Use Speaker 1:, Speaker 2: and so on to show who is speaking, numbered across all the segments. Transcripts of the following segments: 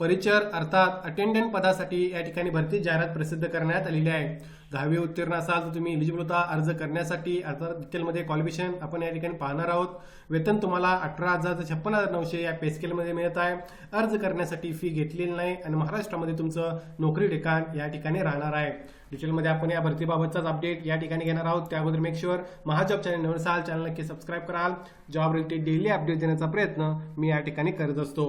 Speaker 1: परिचर अर्थात अटेंडंट पदासाठी या ठिकाणी भरती जाहिरात प्रसिद्ध करण्यात आलेली आहे. दहावी उत्तीर्ण असाल तर तुम्ही इलिजिबल होता अर्ज करण्यासाठी अर्थात डिटेलमध्ये क्वालिफिकेशन आपण या ठिकाणी पाहणार आहोत. वेतन तुम्हाला अठरा हजार ते छप्पन हजार नऊशे या पे स्केलमध्ये मिळत आहे. अर्ज करण्यासाठी फी घेतलेली नाही आणि महाराष्ट्रामध्ये तुमचं नोकरी ठिकाण या ठिकाणी राहणार आहे. डिटेलमध्ये आपण या भरतीबाबतचाच अपडेट या ठिकाणी घेणार आहोत. त्या अगोदर मेक शुअर महाजॉब चॅनल नवीन असाल चॅनल नक्की सबस्क्राईब कराल. जॉब रिलेटेड डेली अपडेट देण्याचा प्रयत्न मी या ठिकाणी करत असतो.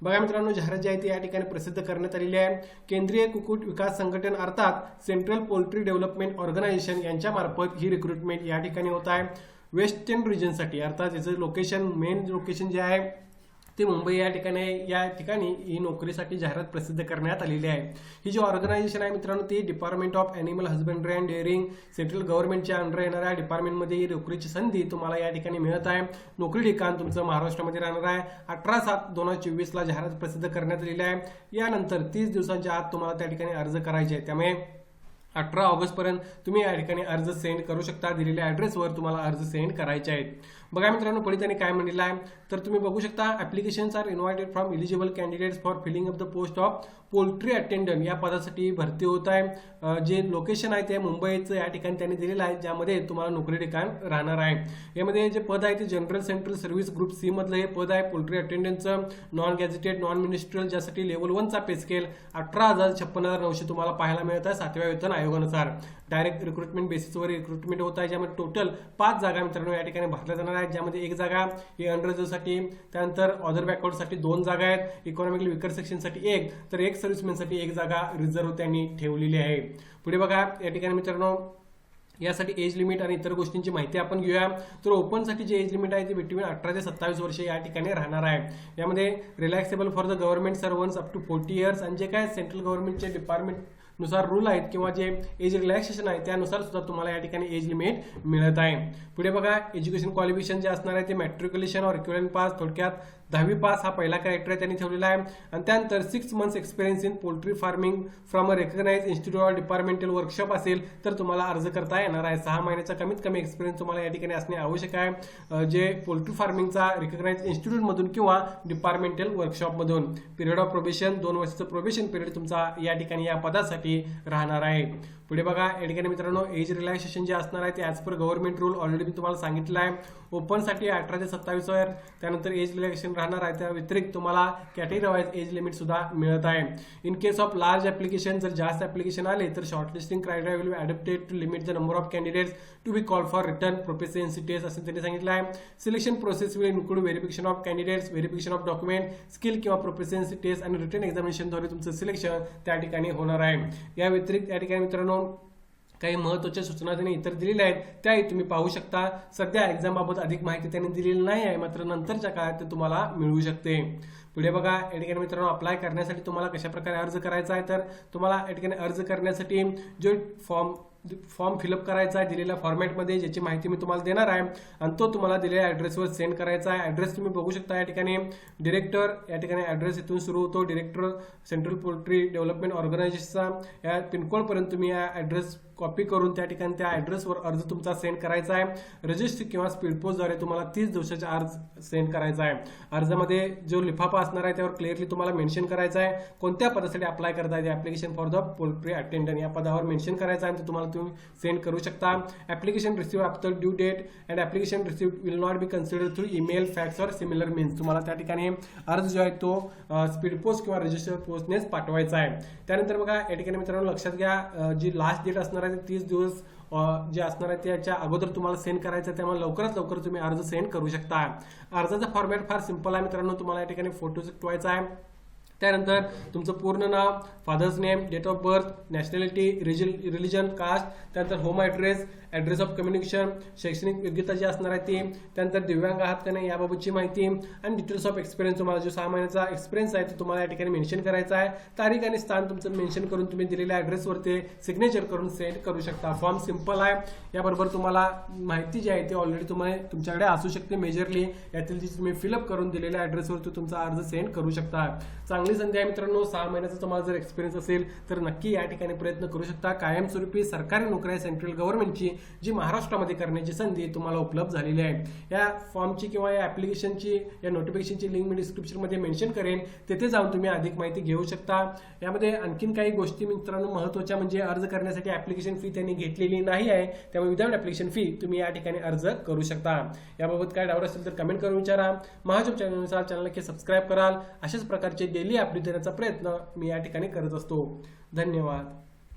Speaker 1: बघा मित्रांनो जाहिरात जी आहे ती या ठिकाणी प्रसिद्ध करण्यात आलेली आहे. केंद्रीय कुक्कुट विकास संघटन अर्थात सेंट्रल पोल्ट्री डेव्हलपमेंट ऑर्गनायझेशन यांच्या मार्फत ही रिक्रुटमेंट या ठिकाणी होत आहे. वेस्टर्न रिजनसाठी अर्थात याचं लोकेशन मेन लोकेशन जे आहे ते मुंबई या ठिकाणी या ठिकाणी ही नोकरीसाठी जाहिरात प्रसिद्ध करण्यात आलेली आहे. ही जी ऑर्गनायझेशन आहे मित्रांनो ती department of animal husbandry and dairying central गव्हर्नमेंटच्या अंडर येणाऱ्या डिपार्टमेंटमध्ये ही नोकरीची संधी तुम्हाला या ठिकाणी मिळत आहे. नोकरी ठिकाण तुमचं महाराष्ट्रामध्ये राहणार आहे. अठरा सात दोन हजार चोवीसला जाहिरात प्रसिद्ध करण्यात आलेली आहे. यानंतर तीस दिवसांच्या आत तुम्हाला त्या ठिकाणी अर्ज करायचे आहे. त्यामुळे अठरा ऑगस्टपर्यंत तुम्ही या ठिकाणी अर्ज सेंड करू शकता. दिलेल्या ॲड्रेसवर तुम्हाला अर्ज सेंड करायचे आहेत. बघा मित्रांनो पुढे त्यांनी काय म्हणलेलं आहे? तर तुम्ही बघू शकता applications are invited from eligible candidates for filling up the post of poultry attendant या पदासाठी भरती होत आहे. जे लोकेशन आहे ते मुंबईचं या ठिकाणी त्यांनी दिलेलं आहे ज्यामध्ये तुम्हाला नोकरी ठिकाण राहणार आहे. यामध्ये जे पद आहे ते general central service group C मधलं हे पद आहे. पोल्ट्री अटेंडंटचं नॉन गॅझेटेड नॉन मिनिस्ट्रियल ज्यासाठी लेवल वनचा पे स्केल अठरा हजार छप्पन हजार नऊशे तुम्हाला पाहायला मिळत आहे. सातव्या वेतन आयोगानुसार. डायरेक्ट रिक्रुटमेंट बेसिसवर रिक्रुटमेंट होत आहे ज्यामध्ये टोटल पाच जागा मित्रांनो या ठिकाणी भरल्या जाणार आहेत ज्यामध्ये एक जागा ही अंडरसाठी त्यानंतर ऑदर बॅकवर्डसाठी दोन जागा आहेत इकॉनॉमिकली विकर सेक्शनसाठी एक तर एक सर्व्हिसमॅनसाठी एक जागा रिझर्व्ह त्यांनी ठेवलेली आहे. पुढे बघा या ठिकाणी मित्रांनो यासाठी एज लिमिट आणि इतर गोष्टींची माहिती आपण घेऊया. तर ओपनसाठी जे एज लिमिट आहे ते बिटवीन अठरा ते सत्तावीस वर्ष या ठिकाणी राहणार आहे. यामध्ये relaxable for the government servants up to forty years आणि जे काय सेंट्रल गव्हर्नमेंटचे डिपार्टमेंट नुसार रूल आहेत किंवा जे एज रिलॅक्सेशन आहे त्यानुसार सुद्धा तुम्हाला या ठिकाणी एज लिमिट मिळत आहे. पुढे बघा एज्युकेशन क्वालिफिकेशन जे असणार आहे ते मॅट्रिक्युलेशन और इक्विलंट पास थोडक्यात दहावी पास हा पहिला कॅरेक्टर त्यांनी ठेवलेला आहे. आणि त्यानंतर six months experience in poultry farming from a recognise institute of departmental workshop असेल तर तुम्हाला अर्ज करता येणार आहे. सहा महिन्याचा कमीत कमी एक्सपिरियन्स तुम्हाला या ठिकाणी असणे आवश्यक आहे. जे पोल्ट्री फार्मिंगचा रेकग्नाइज इन्स्टिट्यूटमधून किंवा डिपार्टमेंटल वर्कशॉपमधून पिरियड ऑफ प्रोबेशन दोन वर्षाचं प्रोबेशन पिरियड तुमचा या ठिकाणी या पदासाठी राहणार आहे. पुढे बघा या ठिकाणी मित्रांनो एज रिलॅक्सेशन जे असणार आहे ते as per government rule already मी तुम्हाला सांगितलं आहे. ओपनसाठी अठरा ते सत्तावीस वर त्यानंतर एज रिलॅक्सेशन राहणार आहे. त्या व्यतिरिक्त तुम्हाला कॅटेगरी वाईज एज लिमिट सुद्धा मिळत आहे. In case of large application जर जास्त ऍप्लिकेशन आले तर shortlisting criteria will be adapted to limit the number of candidates to be call for written proficiency test असं त्यांनी सांगितलं आहे. Selection process will include verification of candidates verification of document skill किंवा proficiency taste आणि return एक्झामिनेशनद्वारे तुमचं selection त्या ठिकाणी होणार आहे. या व्यतिरिक्त या ठिकाणी मित्रांनो काही महत्त्वाच्या सूचना त्यांनी इतर दिलेल्या आहेत त्याही तुम्ही पाहू शकता. सध्या एक्झामबाबत अधिक माहिती त्यांनी दिलेली नाही आहे मात्र नंतरच्या काळात ते तुम्हाला मिळू शकते. पुढे बघा या ठिकाणी मित्रांनो अप्लाय करण्यासाठी तुम्हाला कशाप्रकारे अर्ज करायचा आहे? तर तुम्हाला या ठिकाणी अर्ज करण्यासाठी जो फॉर्म फॉर्म फिलअप करायचा आहे दिलेल्या फॉर्मॅटमध्ये ज्याची माहिती मी तुम्हाला देणार आहे. आणि तो तुम्हाला दिलेल्या ॲड्रेसवर सेंड करायचा आहे. ॲड्रेस तुम्ही बघू शकता या ठिकाणी. डिरेक्टर या ठिकाणी ॲड्रेस इथून सुरू होतो. डिरेक्टर सेंट्रल पोल्ट्री डेव्हलपमेंट ऑर्गनायझेशनचा या पिनकोडपर्यंत तुम्ही या ॲड्रेस कॉपी करून त्या ठिकाणी त्या ॲड्रेसवर अर्ज तुमचा सेंड करायचा आहे. रजिस्टर किंवा स्पीड पोस्टद्वारे तुम्हाला तीस दिवसाचा अर्ज सेंड करायचा आहे. अर्जामध्ये जो लिफाफा असणार आहे त्यावर क्लिअरली तुम्हाला मेन्शन करायचं आहे. कोणत्या पदासाठी अप्लाय करता येते application for the poultry attendant या पदावर मेन्शन करायचं आहे आणि तुम्हाला तुम्ही सेंड करू शकता. Application receive after due date and application receive will not be consider through email fax or similar means तुम्हाला त्या ठिकाणी अर्ज जो आहे तो स्पीड पोस्ट किंवा रजिस्टर पोस्टनेच पाठवायचा आहे. त्यानंतर बघा या ठिकाणी मित्रांनो लक्षात घ्या जी लास्ट डेट असणार आहे ती तीस दिवस जे असणार आहे त्याच्या अगोदर तुम्हाला सेंड करायचं आहे त्यामुळे लवकरात लवकर तुम्ही अर्ज सेंड करू शकता. अर्जाचा फॉर्मॅट फार सिंपल आहे मित्रांनो तुम्हाला या ठिकाणी फोटो चिकटवायचा आहे. त्यानंतर तुमचं पूर्ण नाव father's name date of birth nationality religion caste त्यानंतर home address address of communication शैक्षणिक योग्यता जी असणार आहे ती त्यानंतर दिव्यांग आहात का नाही याबाबतची माहिती आणि डिटेल्स ऑफ एक्सपिरियन्स तुम्हाला जो सहा महिन्याचा एक्सपिरियन्स आहे तो तुम्हाला या ठिकाणी मेन्शन करायचा आहे. तारीख आणि स्थान तुमचं मेन्शन करून तुम्ही दिलेल्या ॲड्रेसवरती सिग्नेचर करून सेंड करू शकता. फॉर्म सिंपल आहे. याबरोबर तुम्हाला माहिती जी आहे ती ऑलरेडी तुम्हाला तुमच्याकडे असू शकते मेजरली यातील जी तुम्ही फिलअप करून दिलेल्या ॲड्रेसवरती तुमचा अर्ज सेंड करू शकता. चांगलं चांगली संधी आहे मित्रांनो. सहा महिन्याचा तुम्हाला जर एक्सपिरियन्स असेल तर नक्की या ठिकाणी प्रयत्न करू शकता. कायमस्वरूपी सरकारी नोकरी सेंट्रल गव्हर्नमेंटची जी महाराष्ट्रामध्ये करण्याची संधी तुम्हाला उपलब्ध झालेली आहे. या फॉर्मची किंवा या ऍप्लिकेशनची या नोटिफिकेशनची लिंक मी डिस्क्रिप्शनमध्ये मेन्शन करेन. तेथे जाऊन तुम्ही अधिक माहिती घेऊ शकता. यामध्ये आणखीन काही गोष्टी मित्रांनो महत्त्वाच्या म्हणजे अर्ज करण्यासाठी ऍप्लिकेशन फी त्यांनी घेतलेली नाही आहे. त्यामुळे विदाऊट ऍप्लिकेशन फी तुम्ही या ठिकाणी अर्ज करू शकता. याबाबत काय डाऊट असेल तर कमेंट करून विचारा. महाजॉब चॅनलनुसार चॅनल नक्की सबस्क्राईब कराल. अशाच प्रकारचे डेली अपडेट देण्याचा प्रयत्न मी या ठिकाणी करत असतो. धन्यवाद.